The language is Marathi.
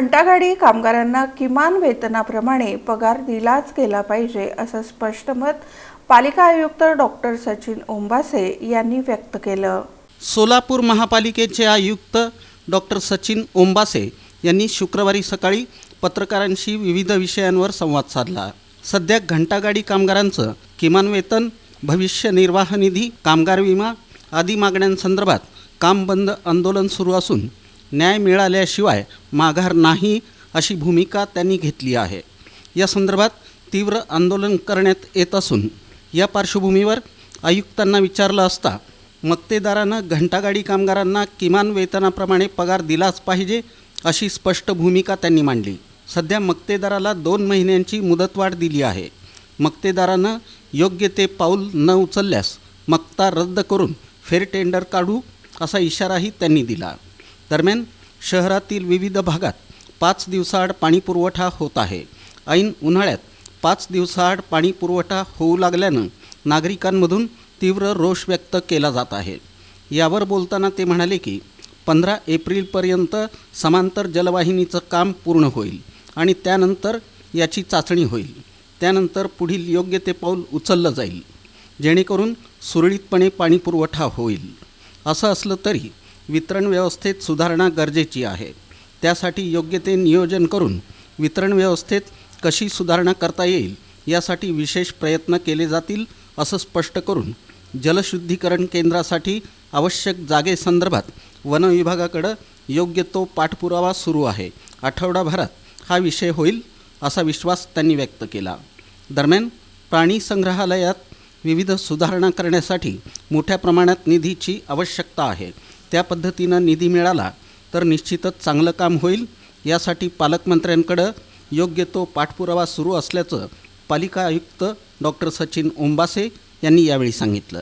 घंटागाडी कामगारांना किमान वेतनाप्रमाणे पगार दिलाच गेला पाहिजे असं स्पष्ट मत पालिका आयुक्त डॉक्टर सचिन ओंबासे यांनी व्यक्त केलं. सोलापूर महापालिकेचे आयुक्त डॉक्टर सचिन ओंबासे यांनी शुक्रवारी सकाळी पत्रकारांशी विविध विषयांवर संवाद साधला. सध्या घंटागाडी कामगारांचं किमान वेतन भविष्य निर्वाह निधी कामगार विमा आदी मागण्यांसंदर्भात काम बंद आंदोलन सुरू असून न्याय मिळाल्याशिवाय माघार नाही अशी भूमिका त्यांनी घेतली आहे. या संदर्भात तीव्र आंदोलन करण्यात येत असून या पार्श्वभूमीवर आयुक्तांना विचारलं असता मक्तेदारानं घंटागाडी कामगारांना किमान वेतनाप्रमाणे पगार दिलाच पाहिजे अशी स्पष्ट भूमिका त्यांनी मांडली. सध्या मक्तेदाराला दोन महिन्यांची मुदतवाढ दिली आहे. मक्तेदारानं योग्य ते पाऊल न उचलल्यास मक्ता रद्द करून फेर टेंडर काढू असा इशाराही त्यांनी दिला. दरम्यान शहरातील विविध भागात पाच दिवसाआड पाणीपुरवठा होत आहे. ऐन उन्हाळ्यात पाच दिवसाआड पाणीपुरवठा होऊ लागल्यानं नागरिकांमधून तीव्र रोष व्यक्त केला जात आहे. यावर बोलताना ते म्हणाले की पंधरा एप्रिलपर्यंत समांतर जलवाहिनीचं काम पूर्ण होईल आणि त्यानंतर याची चाचणी होईल. त्यानंतर पुढील योग्य ते पाऊल उचललं जाईल. जेणेकरून सुरळीतपणे पाणीपुरवठा होईल. असं असलं तरी वितरण व्यवस्थेत सुधारणा गरजेची आहे. त्यासाठी योग्य ते नियोजन करून वितरण व्यवस्थेत कशी सुधारणा करता येईल यासाठी विशेष प्रयत्न केले जातील असं स्पष्ट करून जलशुद्धीकरण केंद्रासाठी आवश्यक जागेसंदर्भात वन विभागाकडं योग्य तो पाठपुरावा सुरू आहे. आठवडाभरात हा विषय होईल असा विश्वास त्यांनी व्यक्त केला. दरम्यान प्राणी संग्रहालयात विविध सुधारणा करण्यासाठी मोठ्या प्रमाणात निधीची आवश्यकता आहे. त्या पद्धतीनं निधी मिळाला तर निश्चितच चांगलं काम होईल. यासाठी पालकमंत्र्यांकडं योग्य तो पाठपुरावा सुरू असल्याचं पालिका आयुक्त डॉक्टर सचिन ओंबासे यांनी यावेळी सांगितलं.